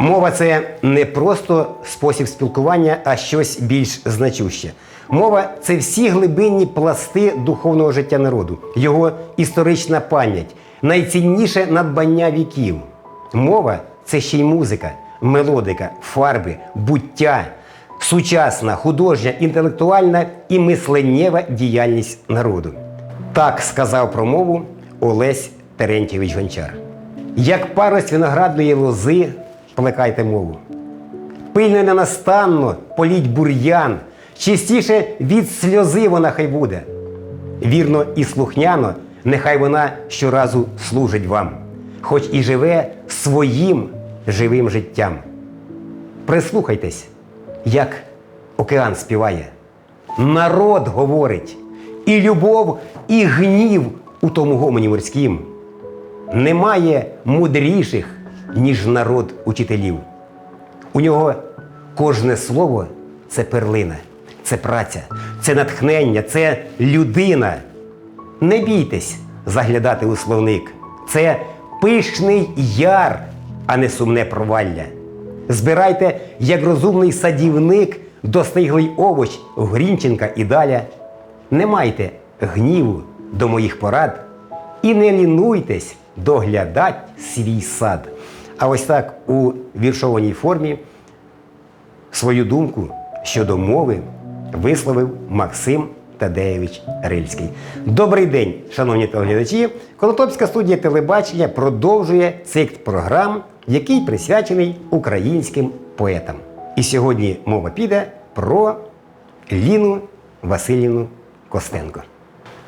Мова це не просто спосіб спілкування, а щось більш значуще. Мова це всі глибинні пласти духовного життя народу, його історична пам'ять, найцінніше надбання віків. Мова це ще й музика, мелодика, фарби, буття, сучасна, художня, інтелектуальна і мисленнєва діяльність народу. Так сказав про мову Олесь Терентьєвич Гончар. Як парость виноградної лози, плекайте мову. Пильно ненастанно політь бур'ян, чистіше від сльози вона хай буде. Вірно і слухняно, нехай вона щоразу служить вам, хоч і живе своїм живим життям. Прислухайтесь, як океан співає. Народ говорить, і любов, і гнів у тому гомоні морськім. Немає мудріших, ніж народ учителів. У нього кожне слово це перлина, це праця, це натхнення, це людина. Не бійтесь заглядати у словник. Це пишний яр, а не сумне провалля. Збирайте, як розумний садівник, достиглий овоч Грінченка і даля. Не майте гніву до моїх порад і не лінуйтесь доглядать свій сад. А ось так у віршованій формі свою думку щодо мови висловив Максим Тадеєвич Рильський. Добрий день, шановні телеглядачі! Конотопська студія телебачення продовжує цикл програм, який присвячений українським поетам. І сьогодні мова піде про Ліну Васильівну Костенко.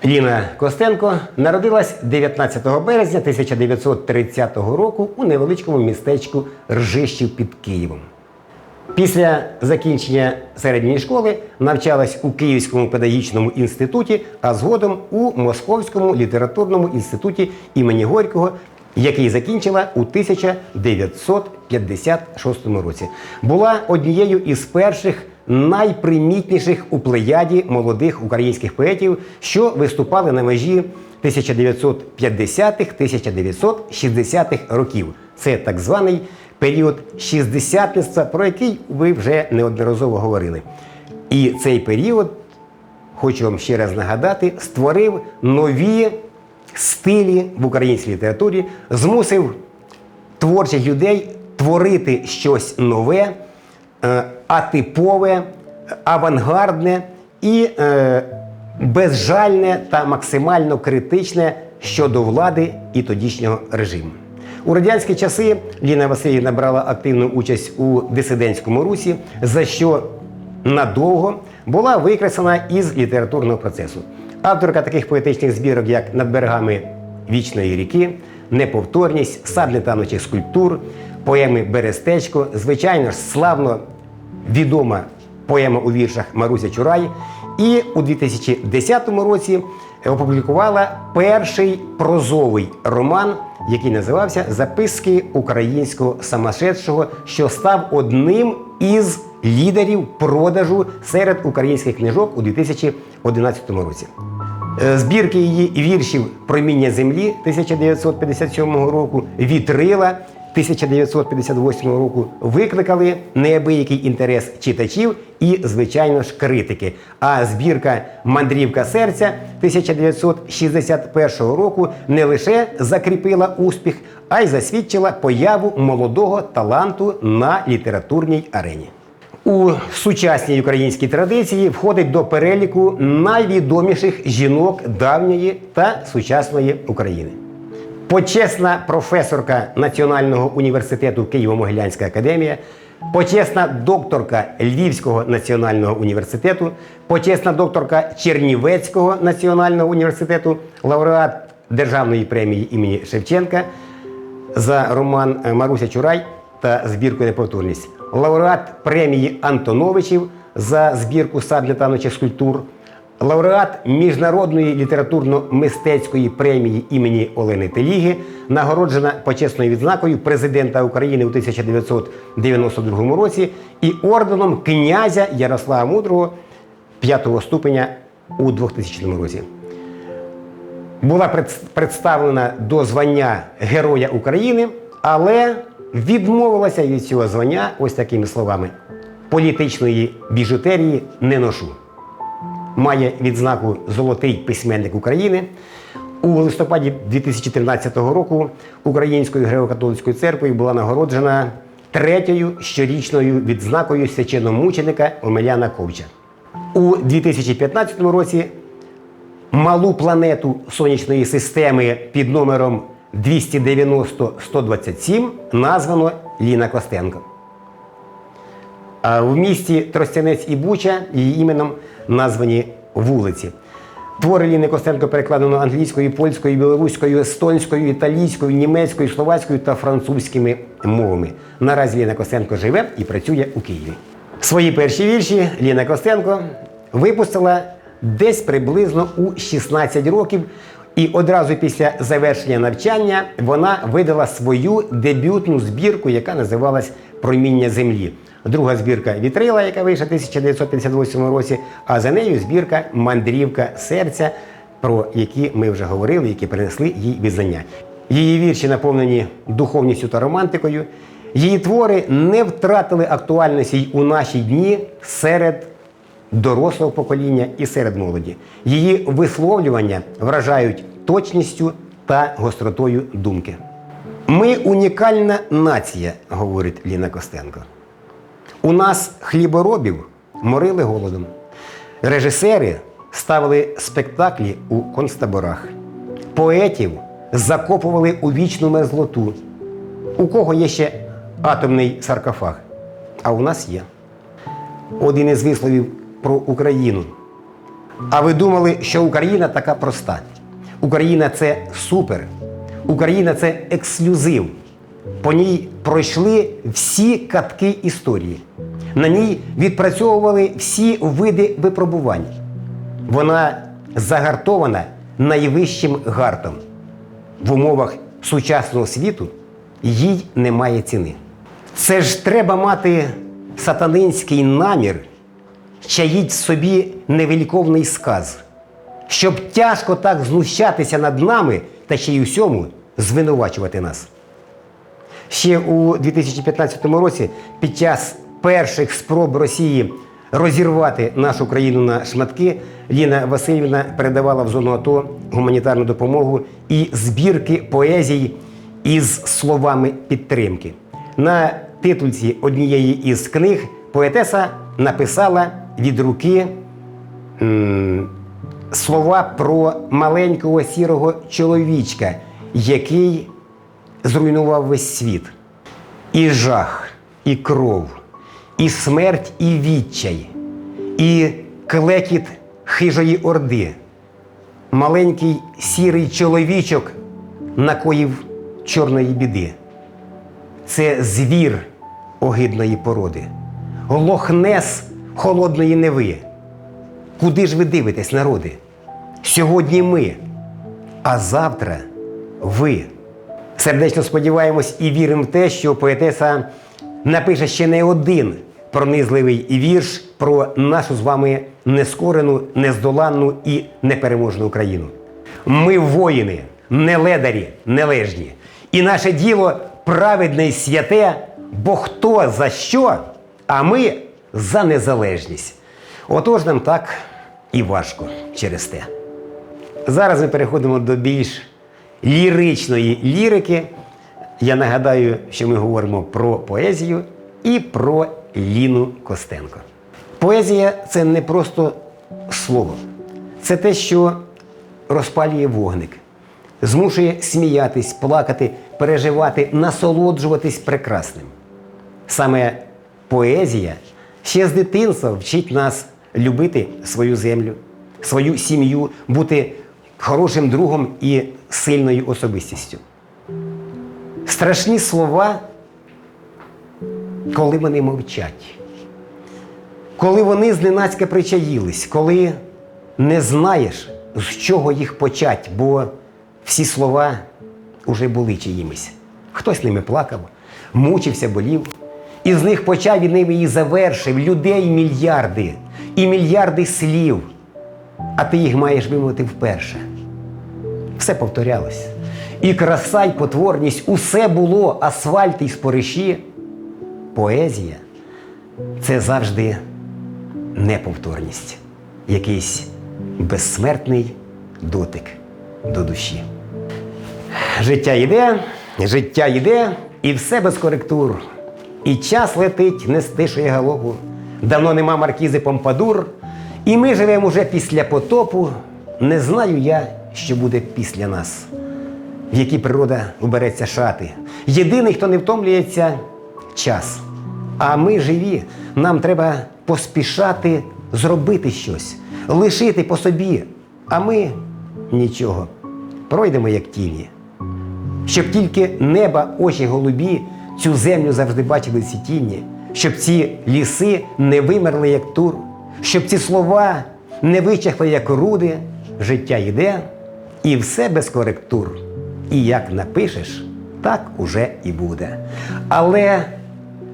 Ліна Костенко народилась 19 березня 1930 року у невеличкому містечку Ржищів під Києвом. Після закінчення середньої школи навчалась у Київському педагогічному інституті, а згодом у Московському літературному інституті імені Горького, який закінчила у 1956 році. Була однією із перших найпримітніших у плеяді молодих українських поетів, що виступали на межі 1950-1960-х років. Це так званий період шістдесятництва, про який ви вже неодноразово говорили. І цей період, хочу вам ще раз нагадати, створив нові стилі в українській літературі, змусив творчих людей творити щось нове, атипове, авангардне і е, безжальне та максимально критичне щодо влади і тодішнього режиму. У радянські часи Ліна Васильівна брала активну участь у дисидентському русі, за що надовго була викреслена із літературного процесу. Авторка таких поетичних збірок, як над берегами вічної ріки, неповторність, сад летаночих скульптур, поеми Берестечко, звичайно ж, славно відома поема у віршах Маруся Чурай. І у 2010 році опублікувала перший прозовий роман, який називався Записки українського самошедшого, що став одним із лідерів продажу серед українських книжок у 2011 році. Е, Збірки її віршів Проміння землі 1957 року, Вітрила 1958 року викликали неабиякий інтерес читачів і, звичайно ж, критики. А збірка Мандрівка серця 1961 року не лише закріпила успіх, а й засвідчила появу молодого таланту на літературній арені. У сучасній українській традиції входить до переліку найвідоміших жінок давньої та сучасної України. Почесна професорка Національного університету Києво-Могилянська академія, почесна докторка Львівського національного університету, почесна докторка Чернівецького національного університету, лауреат Державної премії імені Шевченка за роман Маруся Чурай та збірку Неповторність, лауреат премії Антоновичів за збірку сад летаночих скульптур, лауреат Міжнародної літературно-мистецької премії імені Олени Теліги, нагороджена почесною відзнакою президента України у 1992 році і орденом князя Ярослава Мудрого 5 ступеня у 2000 році. Була представлена до звання Героя України, але відмовилася від цього звання ось такими словами: політичної біжутерії не ношу. Має відзнаку Золотий письменник України. У листопаді 2013 року Українською греко-католицькою церквою була нагороджена третьою щорічною відзнакою священномученика Омеляна Ковча. У 2015 році малу планету сонячної системи під номером 290-127 названо Ліна Костенко. В місті Тростянець і Буча її іменем названі вулиці. Твори Ліни Костенко перекладено англійською, польською, білоруською, естонською, італійською, німецькою, словацькою та французькими мовами. Наразі Ліна Костенко живе і працює у Києві. Свої перші вірші Ліна Костенко випустила десь приблизно у 16 років. І одразу після завершення навчання вона видала свою дебютну збірку, яка називалась Проміння землі. Друга збірка Вітрила, яка вийшла в 1958 році, а за нею збірка Мандрівка серця, про які ми вже говорили, які принесли їй визнання. Її вірші наповнені духовністю та романтикою. Її твори не втратили актуальності й у наші дні серед дорослого покоління і серед молоді. Її висловлювання вражають точністю та гостротою думки. Ми унікальна нація, говорить Ліна Костенко. У нас хліборобів морили голодом. Режисери ставили спектаклі у концтаборах. Поетів закопували у вічну мерзлоту. У кого є ще атомний саркофаг? А у нас є. Один із висловів про Україну. А ви думали, що Україна така проста? Україна це супер. Україна це ексклюзив. По ній пройшли всі катки історії. На ній відпрацьовували всі види випробувань. Вона загартована найвищим гартом. В умовах сучасного світу їй немає ціни. Це ж треба мати сатанинський намір, чаїть собі невеликовний сказ, щоб тяжко так знущатися над нами та ще й усьому звинувачувати нас. Ще у 2015 році, під час перших спроб Росії розірвати нашу країну на шматки, Ліна Васильівна передавала в зону АТО гуманітарну допомогу і збірки поезій із словами підтримки. На титульці однієї із книг поетеса написала від руки слова про маленького сірого чоловічка, який зруйнував весь світ. І жах, і кров, і смерть, і відчай, і клекіт хижої орди. Маленький сірий чоловічок накоїв чорної біди. Це звір огидної породи, лохнес холодної неви. Куди ж ви дивитесь, народи? Сьогодні ми, а завтра ви. Сердечно сподіваємось і віримо в те, що поетеса напише ще не один пронизливий вірш про нашу з вами нескорену, нездоланну і непереможну Україну. Ми воїни, не ледарі, нележні. І наше діло праведне і святе, бо хто за що, а ми за незалежність. Отож нам так і важко через те. Зараз ми переходимо до більш ліричної лірики. Я нагадаю, що ми говоримо про поезію і про Ліну Костенко. Поезія це не просто слово, це те, що розпалює вогник, змушує сміятись, плакати, переживати, насолоджуватись прекрасним. Саме поезія ще з дитинства вчить нас любити свою землю, свою сім'ю, бути хорошим другом і сильною особистістю. Страшні слова, коли вони мовчать, коли вони зненацька причаїлись, коли не знаєш, з чого їх почать, бо всі слова вже були чиїмись. Хтось ними плакав, мучився, болів, і з них почав і ними і завершив людей мільярди, і мільярди слів, а ти їх маєш вимовити вперше. все повторялось. І краса, й потворність, усе було, асфальт і спориші. Поезія це завжди неповторність, якийсь безсмертний дотик до душі. Життя йде, життя йде, і все без коректур. І час летить, не стишує голову. Давно нема маркізи Помпадур, і ми живемо уже після потопу. Не знаю я, що буде після нас, в які природа убереться шати. Єдиний, хто не втомлюється час. А ми живі, нам треба поспішати зробити щось, лишити по собі. А ми нічого. Пройдемо як тіні. Щоб тільки неба, очі голубі цю землю завжди бачили ці тіні, щоб ці ліси не вимерли, як тур, щоб ці слова не вичахли, як руди, життя йде, і все без коректур. І як напишеш, так уже і буде. Але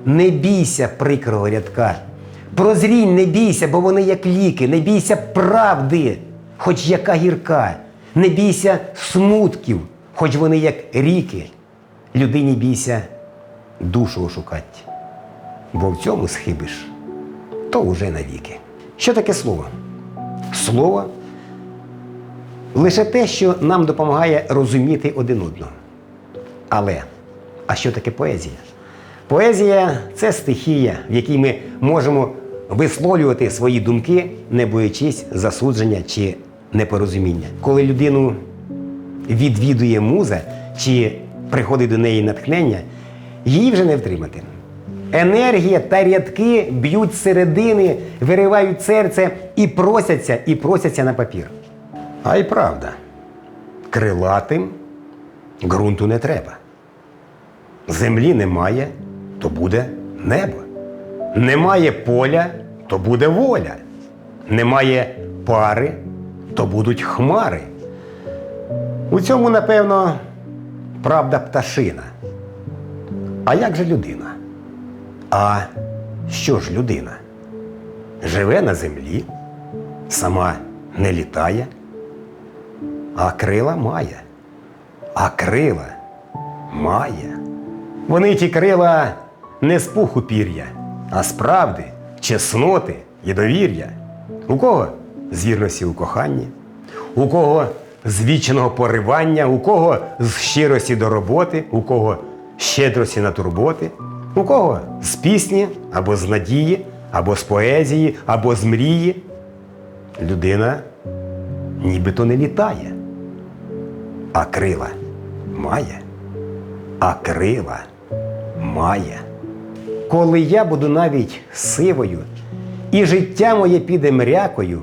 не бійся прикрого рядка. Прозрінь, не бійся, бо вони як ліки, не бійся правди, хоч яка гірка, не бійся смутків, хоч вони як ріки. Людині бійся душу ошукать, бо в цьому схибиш, то уже навіки. Що таке слово? Слово лише те, що нам допомагає розуміти один одного. Але, а що таке поезія? Поезія це стихія, в якій ми можемо висловлювати свої думки, не боячись засудження чи непорозуміння. Коли людину відвідує муза чи приходить до неї натхнення, її вже не втримати. Енергія та рядки б'ють середини, виривають серце і просяться, і просяться на папір. А й правда, крилатим ґрунту не треба. Землі немає, то буде небо. Немає поля, то буде воля. Немає пари, то будуть хмари. У цьому, напевно, правда пташина. А як же людина? А що ж людина? Живе на землі, сама не літає, а крила має. А крила має. Вони ті крила не з пуху пір'я, а з правди, чесноти і довір'я. У кого з вірності у коханні, у кого з вічного поривання, у кого з щирості до роботи, у кого щедрості на турботи, у кого з пісні або з надії, або з поезії, або з мрії. Людина нібито не літає, а крила має а крила має. Коли я буду навіть сивою, і життя моє піде мрякою,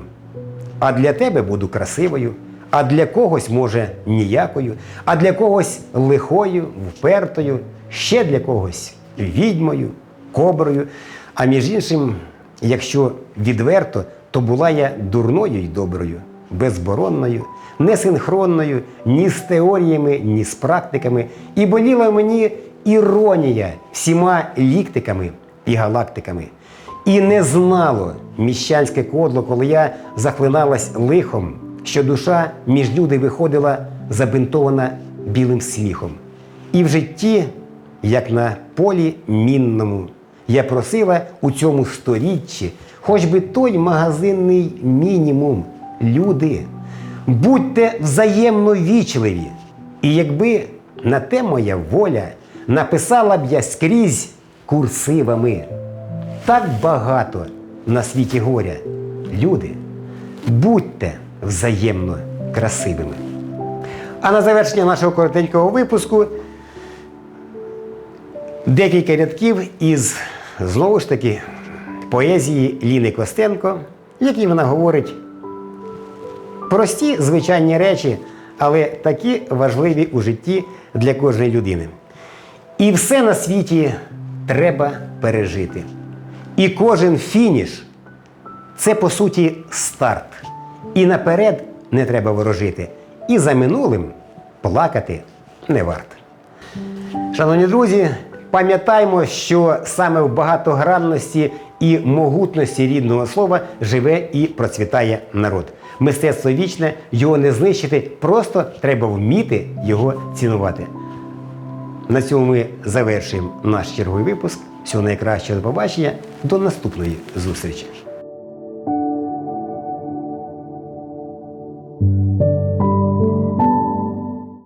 а для тебе буду красивою, а для когось, може, ніякою, а для когось лихою, впертою, ще для когось відьмою, коброю. А між іншим, якщо відверто, то була я дурною й доброю, безборонною, несинхронною ні з теоріями, ні з практиками, і боліла мені іронія всіма ліктиками і галактиками. І не знало міщанське кодло, коли я захлиналась лихом, що душа між люди виходила забинтована білим сміхом. І в житті, як на полі мінному, я просила у цьому сторіччі, хоч би той магазинний мінімум, люди, будьте взаємно вічливі. І якби на те моя воля написала б я скрізь курсивами. Так багато на світі горя. Люди, будьте взаємно красивими. А на завершення нашого коротенького випуску декілька рядків із знову ж таки поезії Ліни Костенко, в якій вона говорить прості звичайні речі, але такі важливі у житті для кожної людини. І все на світі треба пережити. І кожен фініш це по суті старт. І наперед не треба ворожити. І за минулим плакати не варто. Шановні друзі, пам'ятаймо, що саме в багатогранності і могутності рідного слова живе і процвітає народ. Мистецтво вічне, його не знищити, просто треба вміти його цінувати. На цьому ми завершуємо наш черговий випуск. Всього найкращого до побачення. До наступної зустрічі.